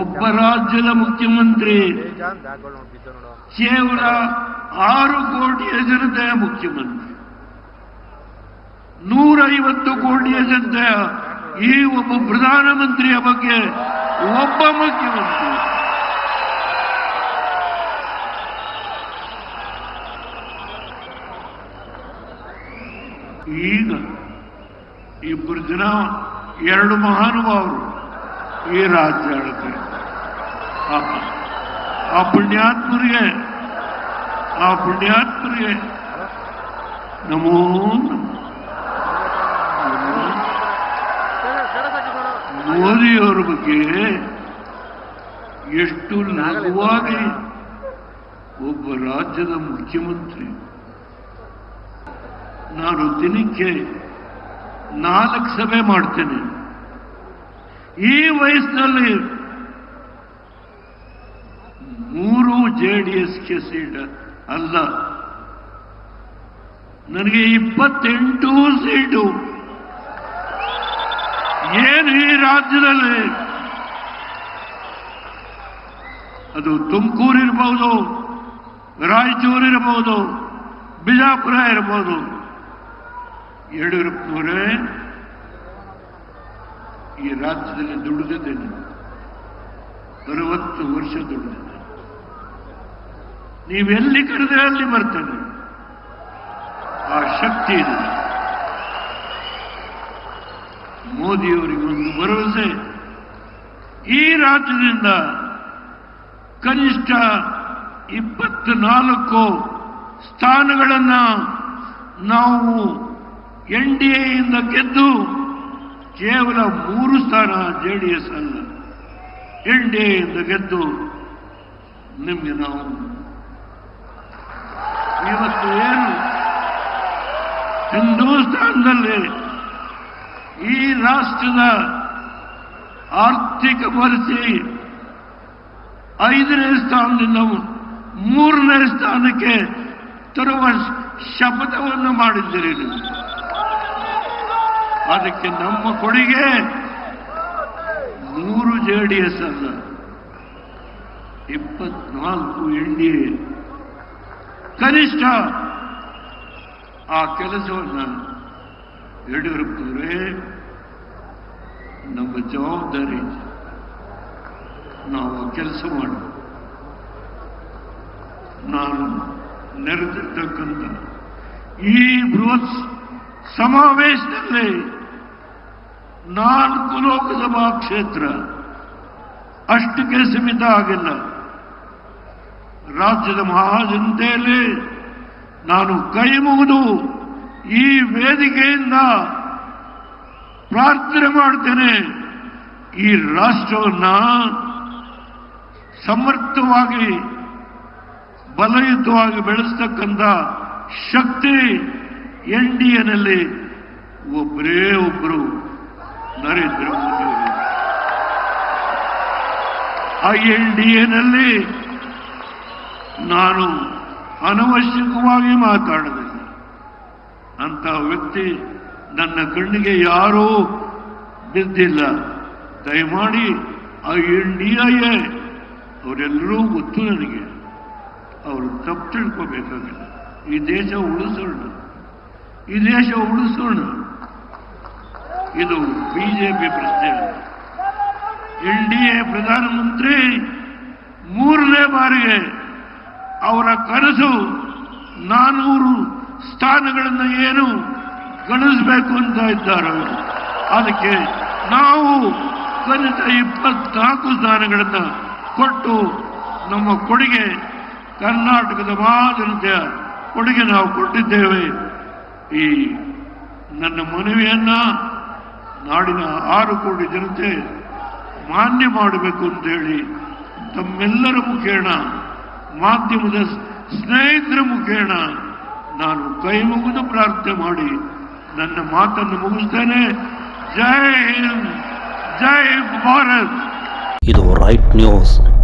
ಒಬ್ಬ ರಾಜ್ಯದ ಮುಖ್ಯಮಂತ್ರಿ. ಕೇವಲ ಆರು ಕೋಟಿಯ ಜನತೆಯ ಮುಖ್ಯಮಂತ್ರಿ. ನೂರೈವತ್ತು ಕೋಟಿಯ ಜನತೆಯ ಈ ಒಬ್ಬ ಪ್ರಧಾನಮಂತ್ರಿಯ ಬಗ್ಗೆ ಒಬ್ಬ ಮುಖ್ಯಮಂತ್ರಿ. ಈಗ ಇಬ್ಬರು ಜನ, ಎರಡು ಮಹಾನುಭಾವರು. ಈ ರಾಜ್ಯ ಪಾಪ ಆ ಪುಣ್ಯಾತ್ಮರಿಗೆ ಆ ಪುಣ್ಯಾತ್ಮರಿಗೆ ನಮಃ. ಮೋದಿಯವರ ಬಗ್ಗೆ ಎಷ್ಟು ನಗುವಾಗಿ ಒಬ್ಬ ರಾಜ್ಯದ ಮುಖ್ಯಮಂತ್ರಿ ನಾನು ದಿನಕ್ಕೆ ನಾಲ್ಕು ಸಭೆ ಮಾಡ್ತೇನೆ ಈ ವಯಸ್ಸಿನಲ್ಲಿ ಮೂರು ಜೆ ಡಿ ಎಸ್ಗೆ ಸೀಟ್ ಅಲ್ಲ. ನನಗೆ ಇಪ್ಪತ್ತೆಂಟು ಸೀಟು. ಏನು ಈ ರಾಜ್ಯದಲ್ಲಿ? ಅದು ತುಮಕೂರು ಇರಬಹುದು ರಾಯಚೂರು ಇರಬಹುದು ಬಿಜಾಪುರ ಇರಬಹುದು ಯಡಿಯೂರಪ್ಪನವರೇ ಈ ರಾಜ್ಯದಲ್ಲಿ ದುಡಿದಿದ್ದೇನೆ? ಅರವತ್ತು ವರ್ಷ ದುಡಿದಿದ್ದೇನೆ ನೀವೆಲ್ಲಿ ಕರೆದ್ರೆ ಅಲ್ಲಿ ಬರ್ತೇನೆ ಆ ಶಕ್ತಿ ಇದೆ. ಮೋದಿಯವರಿಗೊಂದು ಭರವಸೆ. ಈ ರಾಜ್ಯದಿಂದ ಕನಿಷ್ಠ ಇಪ್ಪತ್ನಾಲ್ಕು ಸ್ಥಾನಗಳನ್ನು ನಾವು ಎನ್ ಡಿ ಎಯಿಂದ ಗೆದ್ದು ಕೇವಲ ಮೂರು ಸ್ಥಾನ ಜೆ ಡಿ ಎಸ್ ಅಲ್ಲ. ಎನ್ ಡಿ ಎಯಿಂದ ಗೆದ್ದು ನಿಮಗೆ ನಾವು ಇವತ್ತು ಏನು? ಹಿಂದೂಸ್ತಾನದಲ್ಲಿ ಈ ರಾಷ್ಟ್ರದ ಆರ್ಥಿಕ ಪರಿಸ್ಥಿತಿ ಐದನೇ ಸ್ಥಾನದಿಂದ ಮೂರನೇ ಸ್ಥಾನಕ್ಕೆ ತರುವ ಶಪಥವನ್ನು ಮಾಡಿದ್ದೀರಿ ನೀವು. ಅದಕ್ಕೆ ನಮ್ಮ ಕೊಡುಗೆ ನೂರು ಜೆ ಡಿ ಎಸ್ ಅಲ್ಲ. ಇಪ್ಪತ್ನಾಲ್ಕು ಎನ್ ಡಿ ಎ. ಕನಿಷ್ಠ ಆ ಕೆಲಸವನ್ನು ಯಡಿಯೂರಪ್ಪನವರೇ ನಮ್ಮ ಜವಾಬ್ದಾರಿ. ನಾವು ಕೆಲಸ ಮಾಡ ನಾನು ನೆರೆದಿರ್ತಕ್ಕಂಥ ಈ ಬೃಹತ್ ಸಮಾವೇಶದಲ್ಲಿ ನಾಲ್ಕು ಲೋಕಸಭಾ ಕ್ಷೇತ್ರ ಅಷ್ಟಕ್ಕೆ ಸೀಮಿತ ಆಗಿಲ್ಲ ರಾಜ್ಯದ ಮಹಾಜನತೆಯಲ್ಲಿ ನಾನು ಕೈ ಮುಗಿದು ಈ ವೇದಿಕೆಯಿಂದ ಪ್ರಾರ್ಥನೆ ಮಾಡ್ತೇನೆ. ಈ ರಾಷ್ಟ್ರವನ್ನು ಸಮರ್ಥವಾಗಿ, ಬಲಯುತವಾಗಿ ಬೆಳೆಸ್ತಕ್ಕಂಥ ಶಕ್ತಿ ಎನ್ ಡಿ ಎನಲ್ಲಿ ಒಬ್ಬರೇ ಒಬ್ಬರು ನರೇಂದ್ರ ಮೋದಿ ಆ ಎನ್ ಡಿ ಎನಲ್ಲಿ ನಾನು ಅನವಶ್ಯಕವಾಗಿ ಮಾತಾಡಿದೆ ಅಂತ ವ್ಯಕ್ತಿ ನನ್ನ ಕಣ್ಣಿಗೆ ಯಾರೂ ಬಿದ್ದಿಲ್ಲ. ದಯಮಾಡಿ ಆ ಎನ್ ಡಿ ಐ ಅವರೆಲ್ಲರೂ ಗೊತ್ತು ನನಗೆ. ಅವರು ತಪ್ಪು ತಿಳ್ಕೋಬೇಕಾಗಿಲ್ಲ. ಈ ದೇಶ ಉಳಿಸೋಣ. ಈ ದೇಶ ಉಳಿಸೋಣ. ಇದು ಬಿಜೆಪಿ ಪ್ರಶ್ನೆ. ಎನ್ ಡಿ ಎ ಪ್ರಧಾನಮಂತ್ರಿ ಮೂರನೇ ಬಾರಿಗೆ ಅವರ ಕನಸು ನಾನೂರು ಸ್ಥಾನಗಳನ್ನು ಏನು ಗಳಿಸಬೇಕು ಅಂತ ಇದ್ದಾರೆ. ಅದಕ್ಕೆ ನಾವು ಕನಿಷ್ಠ ಇಪ್ಪತ್ನಾಲ್ಕು ಸ್ಥಾನಗಳನ್ನು ಕೊಟ್ಟು ನಮ್ಮ ಕೊಡುಗೆ ಕರ್ನಾಟಕದ ಮಹಾಜನತೆಯ ಕೊಡುಗೆ ನಾವು ಕೊಟ್ಟಿದ್ದೇವೆ. ಈ ನನ್ನ ಮನವಿಯನ್ನ ನಾಡಿನ ಆರು ಕೋಟಿ ಜನತೆ ಮಾನ್ಯ ಮಾಡಬೇಕು ಅಂತೇಳಿ ತಮ್ಮೆಲ್ಲರ ಮುಖೇಣ, ಮಾಧ್ಯಮದ ಸ್ನೇಹಿತರ ಮುಖೇಣ ನಾನು ಕೈ ಮುಗಿದು ಪ್ರಾರ್ಥನೆ ಮಾಡಿ ನನ್ನ ಮಾತನ್ನು ಮುಗಿಸ್ತೇನೆ. ಜೈ ಹಿಂದ್, ಜೈ ಭಾರತ್. ಇದು ರೈಟ್ ನ್ಯೂಸ್.